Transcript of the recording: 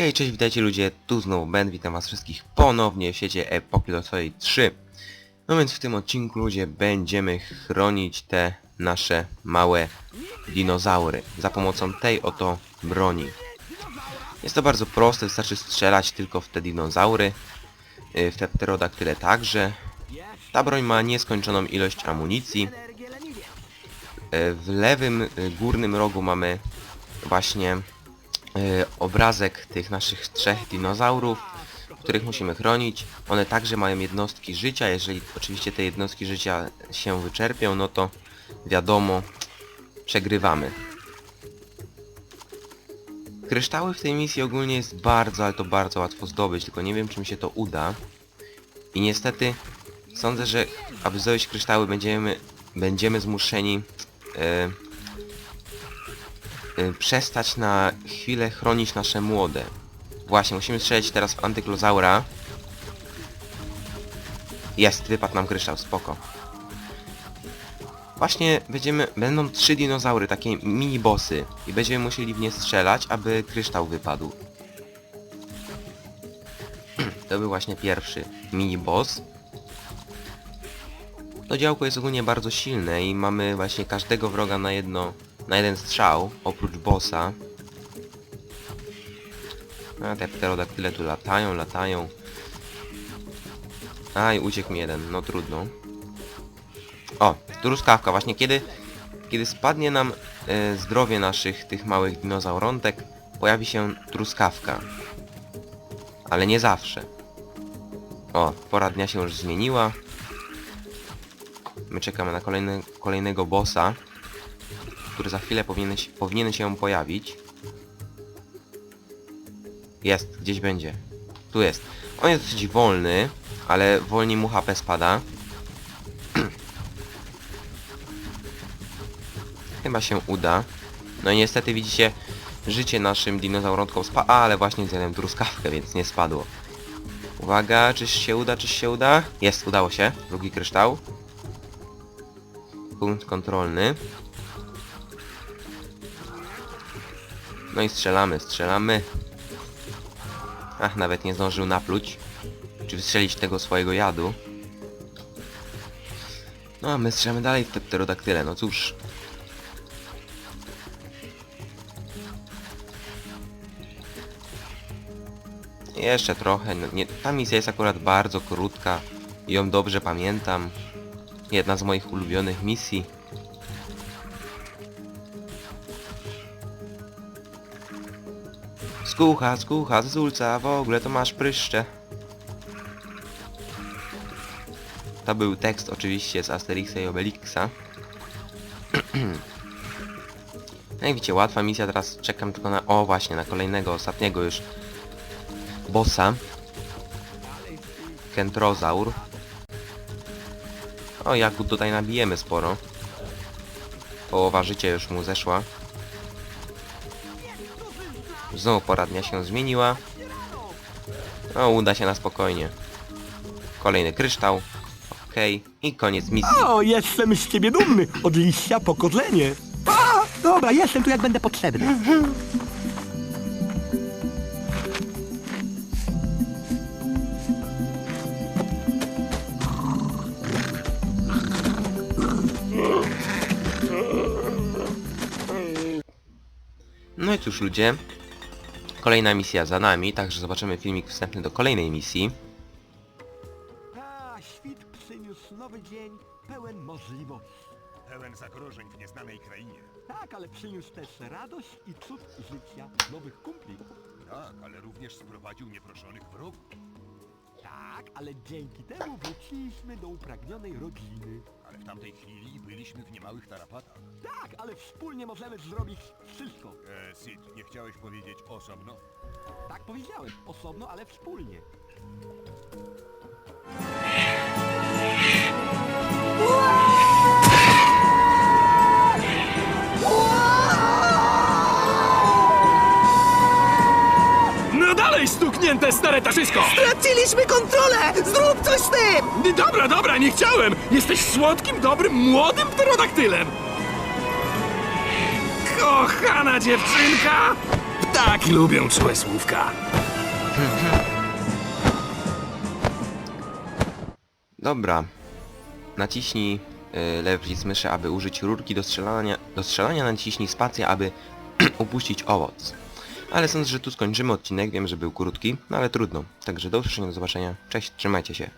Hej, cześć, witajcie ludzie, tu znowu Ben, witam was wszystkich ponownie w sieci Epoki Losowej 3. No więc w tym odcinku ludzie będziemy chronić te nasze małe dinozaury. Za pomocą tej oto broni. Jest to bardzo proste, wystarczy strzelać tylko w te dinozaury, w te pterodaktyle także. Ta broń ma nieskończoną ilość amunicji. Y, W lewym y, górnym rogu mamy właśnie y, obrazek tych naszych trzech dinozaurów, których musimy chronić. One także mają jednostki życia, jeżeli oczywiście te jednostki życia się wyczerpią, no to wiadomo, przegrywamy. Kryształy w tej misji ogólnie jest bardzo, ale to bardzo łatwo zdobyć, tylko nie wiem czy mi się to uda. I niestety sądzę, że aby zdobyć kryształy będziemy, będziemy zmuszeni e, y, przestać na chwilę chronić nasze młode. Właśnie, musimy strzelić teraz w antyklozaura. Jest, wypadł nam kryształ, spoko. Właśnie będziemy, będą trzy dinozaury, takie mini bossy i będziemy musieli w nie strzelać, aby kryształ wypadł. To był właśnie pierwszy mini boss. To działko jest ogólnie bardzo silne i mamy właśnie każdego wroga na jedno, na jeden strzał, oprócz bossa. A te pterodaktyle tu latają, latają. Aj, uciekł mi jeden, no trudno. O, truskawka, właśnie kiedy, kiedy spadnie nam e, zdrowie naszych tych małych dinozaurontek, pojawi się truskawka. Ale nie zawsze. O, pora dnia się już zmieniła. My czekamy na kolejny, kolejnego bossa, który za chwilę powinien, powinien się pojawić. Jest, gdzieś będzie. Tu jest. On jest dosyć wolny, ale wolniej mu HP spada. Chyba się uda. No i niestety widzicie, życie naszym dinozaurątkom spada, ale właśnie zjadłem truskawkę, więc nie spadło. Uwaga, czyż się uda, czyż się uda? Jest, udało się. Drugi kryształ. Punkt kontrolny. No i strzelamy, strzelamy. Ach, nawet nie zdążył napluć. Czy wystrzelić tego swojego jadu. No a my strzelamy dalej w te pterodaktyle, no cóż. Jeszcze trochę, no nie, ta misja jest akurat bardzo krótka i ją dobrze pamiętam. Jedna z moich ulubionych misji. Skucha, skucha, z w ogóle to masz pryszcze. To był tekst oczywiście z Asterixa i Obelixa. No i widzicie, łatwa misja, teraz czekam tylko na... O właśnie, na kolejnego, ostatniego już bossa. Kentrozaur. O, jak go tutaj nabijemy sporo. Połowa życia już mu zeszła. Znowu pora dnia się zmieniła. No, uda się na spokojnie. Kolejny kryształ. Okej. I koniec misji. O, jestem z ciebie dumny. Od liścia po dobra, jestem tu jak będę potrzebny. No i cóż ludzie. Kolejna misja za nami, także zobaczymy filmik wstępny do kolejnej misji. A, świt przyniósł nowy dzień pełen możliwości. Pełen zagrożeń w nieznanej krainie. Tak, ale przyniósł też radość i cud życia nowych kumpli. Tak, ale również sprowadził nieproszonych wrogów. Tak, ale dzięki temu wróciliśmy do upragnionej rodziny. Ale w tamtej chwili byliśmy w niemałych tarapatach. Tak, ale wspólnie możemy zrobić wszystko. E, Sid, nie chciałeś powiedzieć osobno? Tak powiedziałem, osobno, ale wspólnie. No dalej, stuknięte Stare, stare taszysko! Straciliśmy kontrolę! Zrób coś z tym! Dobra, dobra, nie chciałem! Jesteś słodkim, dobrym, młodym pterodaktylem! Kochana dziewczynka! Ptaki lubią czułe słówka. Dobra. Naciśnij y, lewy myszy, aby użyć rurki do strzelania, do strzelania naciśnij spację, aby upuścić owoc. Ale sądzę, że tu skończymy odcinek, wiem, że był krótki, no ale trudno. Także do usłyszenia, do zobaczenia. Cześć, trzymajcie się.